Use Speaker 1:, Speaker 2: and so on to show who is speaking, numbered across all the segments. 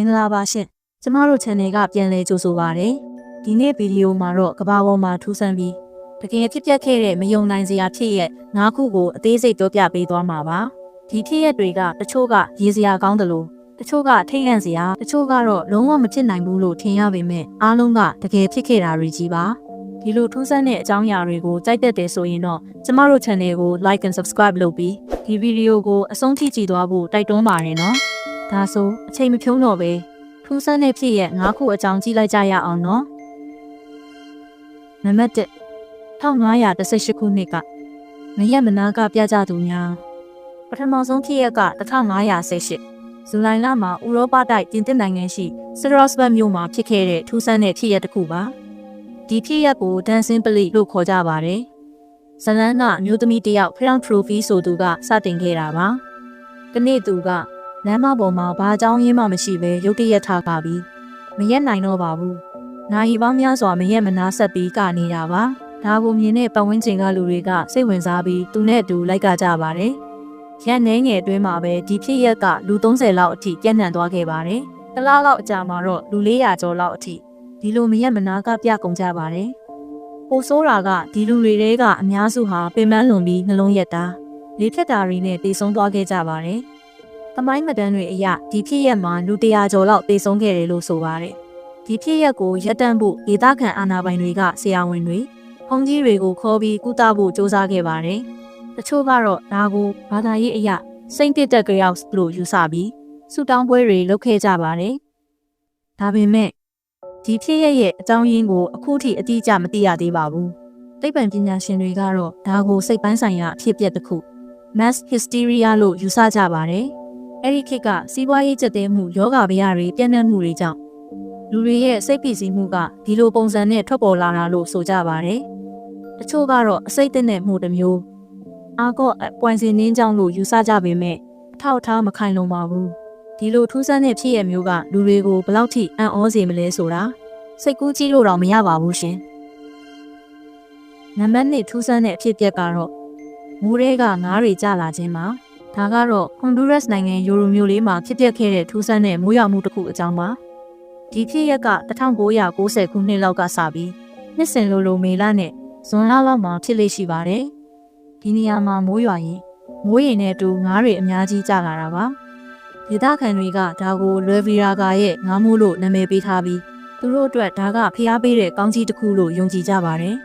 Speaker 1: င်္ဂလာပါရှင်ကျမတို့ channel ကပြန်လည်ကြိုဆိုပါရစေဒီနေ့ဗီဒီယိုမှာတော့ကဘာပေါ်မှာထူးဆန်းပြီးတကယ်ဖြစ်ပျက်ခဲ့တဲ့မယုံနိုင်စရာဖြစ်ရက်၅ခုကိုအသေးစိတ်ပြောပြပေးသွားမှာပါဒီဖြစ်ရက်တွေကတချို့ကရေစရာကောင်းတယ်လို့တချို့ကထိတ်လန့်စရာတချို့ကတော့လုံးဝမဖြစ်နိုင်ဘူးလို့ထင်ရပေမဲ့အားလုံးကတကယ်ဖြစ်ခဲ့တာတွေကြီးပါဒီလိုထူးဆန်းတဲ့အကြောင်းအရာတွေကိုကြိုက်တတ်တယ်ဆိုရင်တော့ကျမတို့ channel ကို like and subscribe လုပ်ပြီးဒီဗီဒီယိုကိုအဆုံးထိကြည့်သွားဖို့တိုက်တွန်းပါတယ်နော် ဒါဆိုအချိန်မဖြုံးတော့ပဲထူးဆန်းတဲ့ဖြစ်ရဲ့၅ခုအကြောင်းကြည့်လိုက်ကြရအောင်နော်နံပါတ်1 1518ခုနှစ်ကမရက်မနာကပြကြသူများပထမဆုံးဖြစ်ရက်က1518ဇူလိုင်လမှာဥရောပတိုက်ပြင်သစ်နိုင်ငံရှိစရော့စဘတ်မြို့မှာဖြစ်ခဲ့တဲ့ထူးဆန်းတဲ့ဖြစ်ရက်တစ်ခုပါဒီဖြစ်ရက်ကိုဒန်စင်ပလိလို့ခေါ်ကြပါတယ်ဇလန်းကအမျိုးသမီးတစ်ယောက်ဖရောင်ထရိုဖီဆိုသူကစတင်ခဲ့တာပါ။ဒီနေ့သူက လမ်းမပေါ်မှာဘာအကြောင်းရင်းမှမရှိဘဲရုတ်တရက်ထားကြပြီးမရက်နိုင်တော့ပါဘူး။နိုင်ပေါင်းများစွာမရက်မနာဆက်ပြီးကနေတာပါ။ဒါကိုမြင်တဲ့ပတ်ဝန်းကျင်ကလူတွေကစိတ်ဝင်စားပြီးသူနဲ့အတူလိုက်ကကြပါတယ်။ရက်နှဲငယ်အတွင်းမှာပဲဒီဖြစ်ရက်ကလူ30လောက်အထိပြန့်နှံ့သွားခဲ့ပါတယ်။တလားလောက်အကြာမှာတော့လူ400ကျော်လောက်အထိဒီလိုမရက်မနာကပြကုန်ကြပါတယ်။ပိုဆိုးတာကဒီလူတွေတဲကအများစုဟာပင်ပန်းလွန်ပြီးနှလုံးရက်တာလေဖြတ်တာတွေနဲ့တေဆုံးသွားခဲ့ကြပါတယ်။ သမိုင်းမတန်းတွေအရဒီဖြစ်ရက်မှာလူ100ကျော်လောက်တေဆုံးခဲ့တယ်လို့ဆိုပါတယ်။ဒီဖြစ်ရက်ကိုရပ်တန့်ဖို့ဒေသခံအာဏာပိုင်တွေကဆရာဝန်တွေဖုန်ကြီးတွေကိုခေါ်ပြီးကုသဖို့စ조사ခဲ့ပါတယ်။တချို့ကတော့ဒါကိုဘာသာရေးအရစိတ်တစ်တက်ကြောက်လို့ယူဆပြီးဆူတောင်းပွဲတွေလုပ်ခဲ့ကြပါတယ်။ဒါပေမဲ့ဒီဖြစ်ရရဲ့အကြောင်းရင်းကိုအခုထိအတိအကျမသိရသေးပါဘူး။သိပ္ပံပညာရှင်တွေကတော့ဒါကိုစိတ်ပိုင်းဆိုင်ရာအဖြစ်အပျက်တစ်ခု mass hysteria လို့ယူဆကြပါတယ်။ အဲ့ဒီခေတ်ကစီးပွားရေးကျက်တဲမှုယောဂဗျာတွေပြန့်နှံ့မှုတွေကြောင့်လူတွေရဲ့စိတ်ပီစီမှုကဒီလိုပုံစံနဲ့ထွက်ပေါ်လာတာလို့ဆိုကြပါတယ်။တချို့ကတော့အစိတ်အနဲ့မှုတစ်မျိုးအာကော့အပွိုင်စင်နှင်းကြောင့်လို့ယူဆကြပေမဲ့အထောက်အထားမခိုင်လုံပါဘူး။ဒီလိုထူးဆန်းတဲ့ဖြစ်ရမျိုးကလူတွေကိုဘယ်လောက်ထိအံ့ဩစေမလဲဆိုတာစိတ်ကူးကြည့်လို့တော့မရပါဘူးရှင်။နံပါတ်1ထူးဆန်းတဲ့အဖြစ်အပျက်ကတော့မိုးတွေကငားတွေကျလာခြင်းမှာ ဒါကတော့ Honduras နိုင်ငံယိုရိုမျိုးလေးမှာဖြစ်ပျက်ခဲ့တဲ့ထူးဆန်းတဲ့မိုးရွာမှုတစ်ခုအကြောင်းပါဒီဖြစ်ရက်က1990ခုနှစ်လောက်ကစပြီးနှစ်စဉ်လိုလိုမေလနဲ့ဇွန်လလောက်မှာဖြစ်လေ့ရှိပါတယ်ဒီနေရာမှာမိုးရွာရင်မိုးရင်နဲ့အတူငားတွေအများကြီးကျလာတာပါဒေသခံတွေကဒါကိုလွယ်ဗီရာဂါရဲ့ငားမိုးလို့နာမည်ပေးထားပြီးသူတို့အတွက်ဒါကဖျားပေးတဲ့ကောင်းကြီးတစ်ခုလို့ယုံကြည်ကြပါတယ်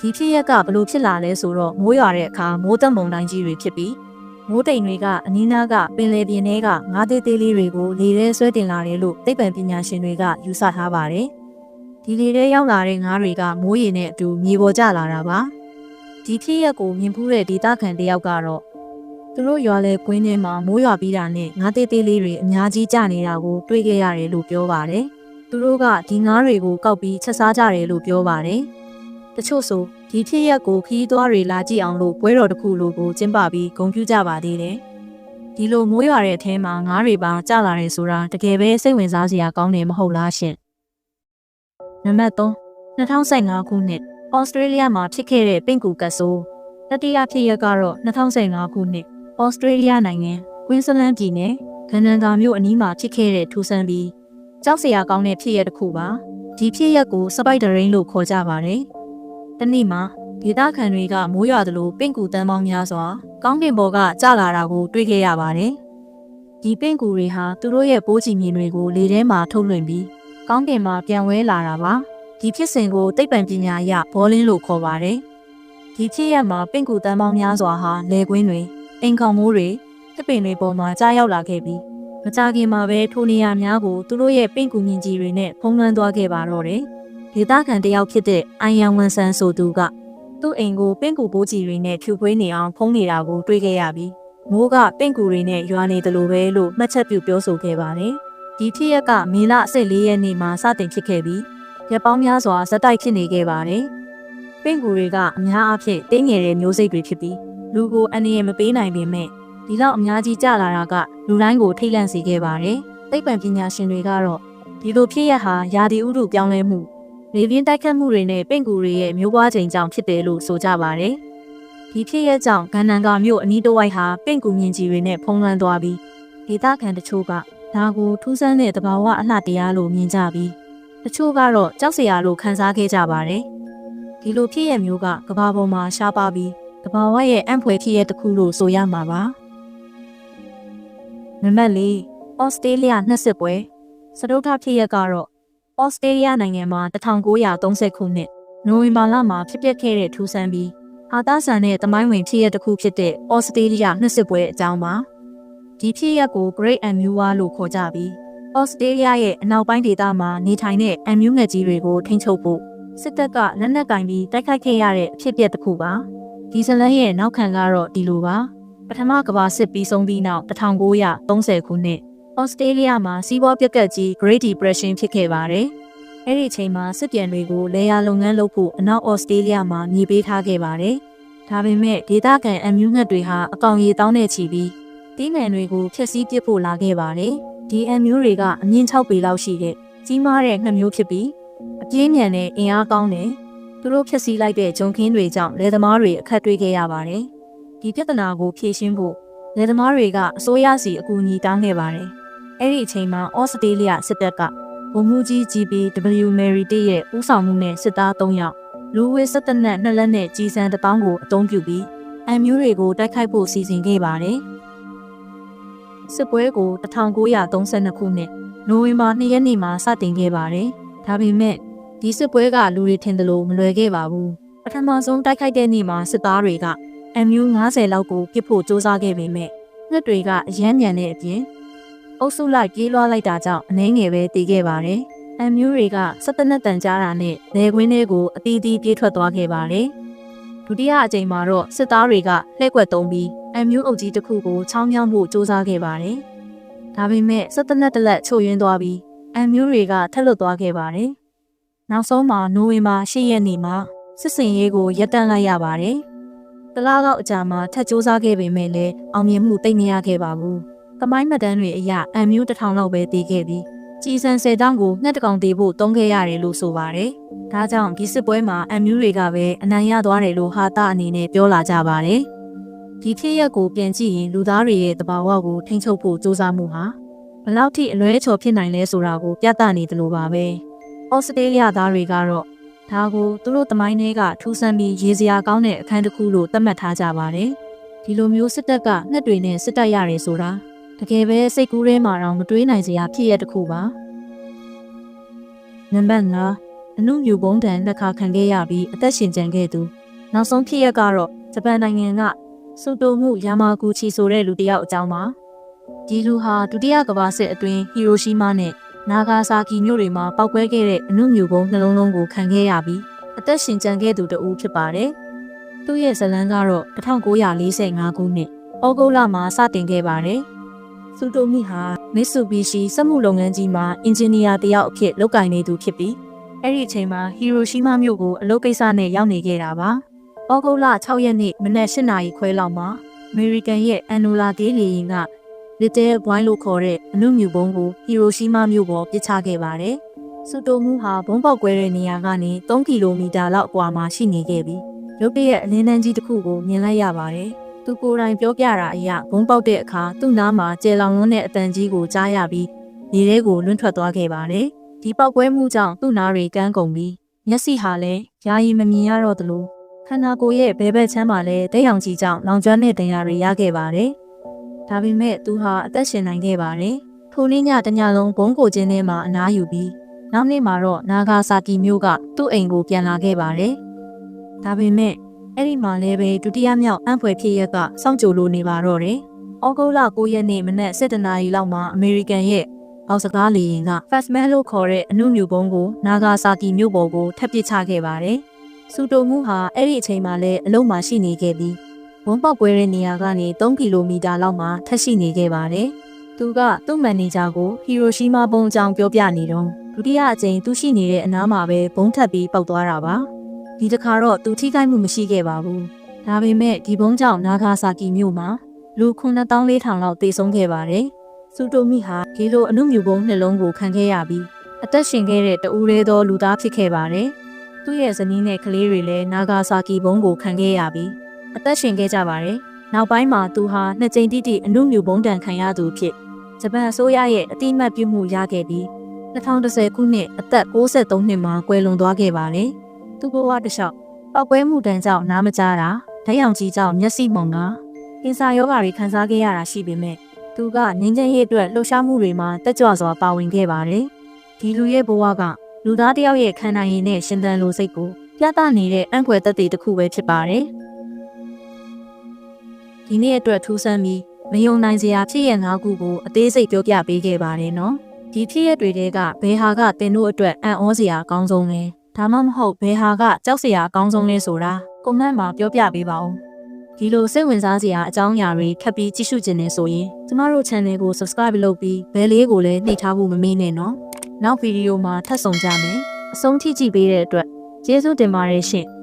Speaker 1: ဒီဖြစ်ရက်ကဘလို့ဖြစ်လာလဲဆိုတော့မိုးရွာတဲ့အခါမိုးတက်မုန်တိုင်းကြီးတွေဖြစ်ပြီး မိုးတိမ်တွေကအနီးနားကပင်လယ်ပြင်ထဲကငါးသေးသေးလေးတွေကိုလေထဲဆွဲတင်လာတယ်လို့သိပ္ပံပညာရှင်တွေကယူဆထားပါတယ်။ဒီလေထဲရောက်လာတဲ့ငါးတွေကမိုးရေနဲ့အတူမြေပေါ်ကျလာတာပါ။ဒီဖြစ်ရက်ကိုမြင်ဖူးတဲ့ဒေသခံတယောက်ကတော့သူတို့ရွာလေကွင်းထဲမှာမိုးရွာပြီးတာနဲ့ငါးသေးသေးလေးတွေအများကြီးကျနေတာကိုတွေ့ခဲ့ရတယ်လို့ပြောပါတယ်။သူတို့ကဒီငါးတွေကိုကောက်ပြီးချက်စားကြတယ်လို့ပြောပါတယ်။တချို့ဆို ဒီဖြစ်ရက်ကိုခီးသွားတွေလာကြည့်အောင်လို့ပွဲတော်တစ်ခုလိုကိုကျင်းပပြီးဂုဏ်ပြုကြပါသေးတယ်။ဒီလိုမိုးရွာတဲ့အထဲမှာငားတွေပါကျလာတယ်ဆိုတာတကယ်ပဲစိတ်ဝင်စားစရာကောင်းတယ်မဟုတ်လားရှင်။နံပါတ်3 2015ခုနှစ်ဩစတြေးလျမှာဖြစ်ခဲ့တဲ့ပင့်ကူကတ်ဆိုးတတိယဖြစ်ရက်ကတော့2015ခုနှစ်ဩစတြေးလျနိုင်ငံကွင်းစလန်းပြည်နယ်ဂန္နန်ကာမြို့အနီးမှာဖြစ်ခဲ့တဲ့ထူဆန်းပြီးကြောက်စရာကောင်းတဲ့ဖြစ်ရက်တစ်ခုပါဒီဖြစ်ရက်ကိုစပိုက်ဒရိန်လို့ခေါ်ကြပါတယ် တနေ့မှာဒေသခံတွေကမိုးရွာသလိုပင့်ကူတန်းပေါင်းများစွာကောင်းကင်ဘော်ကကျလာတာကိုတွေ့ခဲ့ရပါတယ်ဒီပင့်ကူတွေဟာသူတို့ရဲ့ပိုးချီမြင်တွေကိုလေထဲမှာထုတ်လွှင့်ပြီးကောင်းကင်မှာပြန်ဝဲလာတာပါဒီဖြစ်စဉ်ကိုသိပ္ပံပညာအရဘောလင်းလို့ခေါ်ပါတယ်ဒီဖြစ်ရပ်မှာပင့်ကူတန်းပေါင်းများစွာဟာလေကွင်းတွေအိမ်ခေါင်မိုးတွေတစ်ပင်တွေပေါ်မှာကြားရောက်လာခဲ့ပြီးမကြခင်မှာပဲထိုနေရာများကိုသူတို့ရဲ့ပင့်ကူမြင်ကြီးတွေနဲ့ဖုံးလွှမ်းသွားခဲ့ပါတော့တယ် ဒေသခံတယောက်ဖြစ်တဲ့အိုင်ယန်ဝန်ဆန်ဆိုသူကသူ့အိမ်ကိုပင့်ကူပိုးကြီးတွေနဲ့ဖြူဖွေးနေအောင်ဖုံးနေတာကိုတွေ့ခဲ့ရပြီးမိုးကပင့်ကူတွေနဲ့ရွာနေတယ်လို့ပဲလို့မှတ်ချက်ပြုပြောဆိုခဲ့ပါတယ်ဒီဖြစ်ရက်ကမေလ14ရက်နေ့မှာစတင်ဖြစ်ခဲ့ပြီးရက်ပေါင်းများစွာဇက်တိုက်ဖြစ်နေခဲ့ပါတယ်ပင့်ကူတွေကအများအားဖြင့်တင်းငယ်တဲ့မျိုးစိတ်တွေဖြစ်ပြီးလူကိုအနေရမပေးနိုင်ပေမဲ့ဒီလောက်အများကြီးကြလာတာကလူတိုင်းကိုထိတ်လန့်စေခဲ့ပါတယ်သိပ္ပံပညာရှင်တွေကတော့ဒီလိုဖြစ်ရဟာယာဒီဥတုပြောင်းလဲမှု လေပြင်းတိုက်ခတ်မှုတွေနဲ့ပင့်ကူတွေရဲ့မျိုးပွားချိန်ကြောင့်ဖြစ်တယ်လို့ဆိုကြပါတယ်။ဒီဖြစ်ရဲ့ကြောင့်ဂန္နန်ကာမြို့အနီးတစ်ဝိုက်ဟာပင့်ကူမြင်ကြီးတွေနဲ့ဖုံးလွှမ်းသွားပြီးဒေသခံတချို့ကဒဒါကိုထူးဆန်းတဲ့သဘာဝအလှတရားလို့မြင်ကြပြီးတချို့ကတော့ကြောက်စရာလို့ခံစားခဲ့ကြပါတယ်ဒီလိုဖြစ်ရမျိုးကကဘာပေါ်မှာရှားပါပြီးသဘာဝရဲ့အံ့ဖွယ်ဖြစ်ရတစ်ခုလို့ဆိုရမှာပါနံပါတ်၄ဩစတြေးလျနှစ်စစ်ပွဲစတုထဖြစ်ရကတော့ ဩစတြေးလျနိုင်ငံမှာ1930ခုနှစ်နိုဝင်ဘာလမှာဖြစ်ပျက်ခဲ့တဲ့ထူးဆန်းပြီးအာသာဆန်တဲ့တမိုင်းဝင်ဖြစ်ရတစ်ခုဖြစ်တဲ့ဩစတြေးလျနှစ်စစ်ပွဲအကြောင်းပါဒီဖြစ်ရပ်ကို Great Amuwa လို့ခေါ်ကြပြီးဩစတြေးလျရဲ့အနောက်ပိုင်းဒေသမှာနေထိုင်တဲ့အမြူငက်ကြီးတွေကိုထိန်းချုပ်ဖို့စစ်တပ်ကလက်နက်ကင်ပြီးတိုက်ခိုက်ခဲ့ရတဲ့အဖြစ်အပျက်တစ်ခုပါဒီဇလန်ရဲ့နောက်ခံကတော့ဒီလိုပါပထမကမ္ဘာစစ်ပြီးဆုံးပြီးနောက်1930ခုနှစ် ဩစတြေးလျမှာစီးပွားပြက်ကတ်ကြီး Great Depression ဖြစ်ခဲ့ပါတယ်။အဲ့ဒီအချိန်မှာစစ်ပြန်တွေကိုလေယာလုပ်ငန်းလုပ်ဖို့အနောက်ဩစတြေးလျမှာမြေပေးထားခဲ့ပါတယ်။ဒါပေမဲ့ဒေသခံအမြူငတ်တွေဟာအကောင်ရီတောင်းနေချီပြီးတီးနှံတွေကိုဖျက်ဆီးပစ်ဖို့လာခဲ့ပါတယ်။ဒီအမျိုးတွေကအမြင့်6ပေလောက်ရှိတဲ့ကြီးမားတဲ့ငှက်မျိုးဖြစ်ပြီးအပြင်းမြန်တဲ့အင်အားကောင်းတဲ့သူတို့ဖျက်ဆီးလိုက်တဲ့ဂျုံခင်းတွေကြောင့်လယ်သမားတွေအခက်တွေ့ခဲ့ရပါတယ်။ဒီပြဿနာကိုဖြေရှင်းဖို့လယ်သမားတွေကအစိုးရစီအကူအညီတောင်းခဲ့ပါတယ်။ အဲ့ဒီအချိန်မှာဩစတြေးလျစစ်တပ်ကဗိုလ်မှူးကြီး GBW Mary တရဲ့ဦးဆောင်မှုနဲ့စစ်သား3ယောက်လူဝဲစစ်တပ်နဲ့နှစ်လက်နဲ့ကြီးစံတစ်ပေါင်းကိုအုံပြုပြီးအမ်မျိုးတွေကိုတိုက်ခိုက်ဖို့စီစဉ်ခဲ့ပါတယ်။စစ်ပွဲကို1932ခုနှစ်နိုဝင်ဘာ2ရက်နေ့မှာစတင်ခဲ့ပါတယ်။ဒါပေမဲ့ဒီစစ်ပွဲကလူတွေထင်သလိုမလွယ်ခဲ့ပါဘူး။ပထမဆုံးတိုက်ခိုက်တဲ့နေ့မှာစစ်သားတွေက MU90 လောက်ကိုပစ်ဖို့စ조사ခဲ့ပေမဲ့ငှက်တွေကအယမ်းညံတဲ့အပြင် အုပ်စုလိုက်ပြေးလွှားလိုက်တာကြောင့်အနှဲငယ်ပဲတည်ခဲ့ပါတယ်။အန်မျိုးတွေကစက်တနက်တန်ကြားတာနဲ့လေကွင်းတွေကိုအတီးတီးပြေးထွက်သွားခဲ့ပါတယ်။ဒုတိယအကြိမ်မှာတော့စစ်သားတွေကလှည့်ကွက်သုံးပြီးအန်မျိုးအုပ်ကြီးတစ်ခုကိုချောင်းမြောင်းမှုစူးစမ်းခဲ့ပါတယ်။ဒါပေမဲ့စက်တနက်တလက်ချို့ယွင်းသွားပြီးအန်မျိုးတွေကထက်လွတ်သွားခဲ့ပါတယ်။နောက်ဆုံးမှာနိုဝင်ဘာ၈ရက်နေ့မှာစစ်စင်ရေးကိုရပ်တန့်လိုက်ရပါတယ်။တလားတော့အကြာမှာထပ်စူးစမ်းခဲ့ပေမဲ့လည်းအောင်မြင်မှုသိမ့်မရခဲ့ပါဘူး။ ကမိုင်းမတန်းတွေအရအန်မျိုးတစ်ထောင်လောက်ပဲတည်ခဲ့ပြီးကြီးစံဆယ်တောင်းကိုငှက်တကောင်တည်ဖို့တုံးခဲ့ရတယ်လို့ဆိုပါတယ်။ဒါကြောင့်ဒီစစ်ပွဲမှာအန်မျိုးတွေကပဲအနိုင်ရသွားတယ်လို့ဟာတာအနေနဲ့ပြောလာကြပါတယ်။ဒီဖြစ်ရက်ကိုပြန်ကြည့်ရင်လူသားတွေရဲ့တဘာဝကိုထိန်းချုပ်ဖို့စူးစမ်းမှုဟာဘလောက်ထိအလွဲချော်ဖြစ်နိုင်လဲဆိုတာကိုပြသနေတယ်လို့ပါပဲ။ဩစတြေးလျသားတွေကတော့ဒါကိုသူတို့တမိုင်းတွေကထူးဆန်းပြီးရေစရာကောင်းတဲ့အခန်းတစ်ခုလို့သတ်မှတ်ထားကြပါတယ်။ဒီလိုမျိုးစစ်တပ်ကငှက်တွေနဲ့စစ်တပ်ရတယ်ဆိုတာ တကယ်ပဲစိတ်ကူးထဲမှာတော့မတွေးနိုင်စရာဖြစ်ရတစ်ခုပါနံပါတ်5အနုမြူပုံးတန်လက်ခါခံခဲ့ရပြီးအသက်ရှင်ကျန်ခဲ့သူနောက်ဆုံးဖြစ်ရကတော့ဂျပန်နိုင်ငံကစူတိုမှုယာမာဂူချီဆိုတဲ့လူတစ်ယောက်အကြောင်းပါဒီလူဟာဒုတိယကမ္ဘာစစ်အတွင်းဟီရိုရှီးမားနဲ့နာဂါဆာကီမြို့တွေမှာပောက်ကွဲခဲ့တဲ့အနုမြူပုံးနှလုံးလုံးကိုခံခဲ့ရပြီးအသက်ရှင်ကျန်ခဲ့သူတဦးဖြစ်ပါတယ်သူ့ရဲ့ဇလန်းကတော့1945ခုနှစ်ဩဂုတ်လမှာစတင်ခဲ့ပါတယ် စူတိုမီဟာမစ်ဆူဘီရှီစက်မှုလုပ်ငန်းကြီးမှာအင်ဂျင်နီယာတယောက်အဖြစ်လုပ်ကိုင်နေသူဖြစ်ပြီးအဲ့ဒီအချိန်မှာဟီရိုရှီးမားမြို့ကိုအလုပ်ကိစ္စနဲ့ရောက်နေခဲ့တာပါ။ဩဂုတ်လ6ရက်နေ့မနက်8နာရီခွဲလောက်မှာအမေရိကန်ရဲ့အန်နိုလာဒေးလီရင်က Little Boy လို့ခေါ်တဲ့အနုမြူဘုံကိုဟီရိုရှီးမားမြို့ပေါ်ပစ်ချခဲ့ပါတယ်။စူတိုမူဟာဘုံပေါက်ကွဲတဲ့နေရာကနေ3ကီလိုမီတာလောက်အကွာမှာရှိနေခဲ့ပြီးရုပ်တရက်အလင်းတန်းကြီးတစ်ခုကိုမြင်လိုက်ရပါတယ်။ သူကိုယ်တိုင်ပြောပြတာအရဘုံပေါက်တဲ့အခါသူ့နားမှာကျယ်လောင်လွန်းတဲ့အတန်ကြီးကိုကြားရပြီးနေထဲကိုလွင့်ထွက်သွားခဲ့ပါတယ်။ဒီပေါက်ကွဲမှုကြောင့်သူ့နားတွေကန်းကုန်ပြီးမျက်စိဟာလည်းယာယီမမြင်ရတော့သလိုခန္ဓာကိုယ်ရဲ့ဘဲဘက်ချမ်းမှာလည်းတဲ့ရောင်ကြီးကြောင့်လောင်ကျွမ်းတဲ့ဒဏ်ရာတွေရခဲ့ပါတယ်။ဒါပေမဲ့သူဟာအသက်ရှင်နိုင်ခဲ့ပါတယ်။ထိုနေ့ညတညလုံးဘုံကိုချင်းထဲမှာအနားယူပြီးနောက်နေ့မှာတော့နာဂါဆာကီမြို့ကသူ့အိမ်ကိုပြန်လာခဲ့ပါတယ်။ဒါပေမဲ့ အဲ့ဒီမှာလည်းပဲဒုတိယမြောက်အံဖွယ်ဖြစ်ရက်ကစောင့်ကြိုလို့နေပါတော့တယ်။ဩဂုတ်လ9ရက်နေ့မနက်7:00နာရီလောက်မှာအမေရိကန်ရဲ့အောက်စကားလေယာဉ်က Fastman လို့ခေါ်တဲ့အနုမြူပုံးကိုနာဂါဆာကီမြို့ပေါ်ကိုထပ်ပစ်ချခဲ့ပါတယ်။စူတိုမှုဟာအဲ့ဒီအချိန်မှာလည်းအလုံးမှာရှိနေခဲ့ပြီးဝန်းပေါက်ကွဲတဲ့နေရာကနေ3ကီလိုမီတာလောက်မှာထပ်ရှိနေခဲ့ပါတယ်။သူကသူ့မန်နေဂျာကိုဟီရိုရှီးမားဘုံအကြောင်းပြောပြနေတော့ဒုတိယအကြိမ်သူရှိနေတဲ့အနားမှာပဲဘုံထပ်ပြီးပောက်သွားတာပါ။ ဒီတစ်ခါတော့သူထိခိုက်မှုမရှိခဲ့ပါဘူး။ဒါပေမဲ့ဒီဘုံကြောင့်နာဂါဆာကီမြို့မှာလူ9400လောက်သေဆုံးခဲ့ပါတယ်။စူတိုမီဟာဒီလိုအနုမြူဘုံနှလုံးကိုခံခဲ့ရပြီးအသက်ရှင်ခဲ့တဲ့တဦးသေးသောလူသားဖြစ်ခဲ့ပါတယ်။သူ့ရဲ့ဇနီးနဲ့ကလေးတွေလည်းနာဂါဆာကီဘုံကိုခံခဲ့ရပြီးအသက်ရှင်ခဲ့ကြပါတယ်။နောက်ပိုင်းမှာသူဟာနှစ်ကြိမ်တိတိအနုမြူဘုံတန်ခံရသူဖြစ်ဂျပန်အစိုးရရဲ့အတိအမှတ်ပြုမှုရခဲ့ပြီး2010ခုနှစ်အသက်63နှစ်မှာကွယ်လွန်သွားခဲ့ပါတယ်။ သူ့ဘဝတစ်လျှောက်ပောက်ကွဲမှုတန်းကြောင့်နားမကြားတာဓာတ်ရောင်ကြီးကြောင့်မျက်စိမှုန်တာကင်ဆာရောဂါတွေခံစားခဲ့ရတာရှိပေမဲ့သူကငင်းချင်ရေးအတွက်လှုပ်ရှားမှုတွေမှာတက်ကြွစွာပါဝင်ခဲ့ပါတယ်။ဒီလူရဲ့ဘဝကလူသားတစ်ယောက်ရဲ့ခံနိုင်ရည်နဲ့ရှင်သန်လိုစိတ်ကိုပြသနေတဲ့အံ့ဖွယ်သက်သေတစ်ခုပဲဖြစ်ပါတယ်။ဒီနေ့အတွက်ထူးဆန်းပြီးမယုံနိုင်စရာဖြစ်ရငါးခုကိုအသေးစိတ်ပြောပြပေးခဲ့ပါတယ်နော်။ဒီဖြစ်ရတွေကဘယ်ဟာကတင်တို့အတွက်အံ့ဩစရာအကောင်းဆုံးလဲ။ ဒါမှမဟုတ်ဘယ်ဟာကကြောက်စရာအကောင်းဆုံးလဲဆိုတာကွန်မန့်မှာပြောပြပေးပါဦး။ဒီလိုစိတ်ဝင်စားစရာအကြောင်းအရာတွေထပ်ပြီးကြည့်ရှုခြင်းနဲ့ဆိုရင်ကျမတို့ channel ကို subscribe လုပ်ပြီးဘယ်လေးကိုလည်းနှိပ်ထားဖို့မမေ့နဲ့နော်။နောက်ဗီဒီယိုမှာထပ်ဆုံကြမယ်။အဆုံးထိကြည့်ပေးတဲ့အတွက်ကျေးဇူးတင်ပါတယ်ရှင်။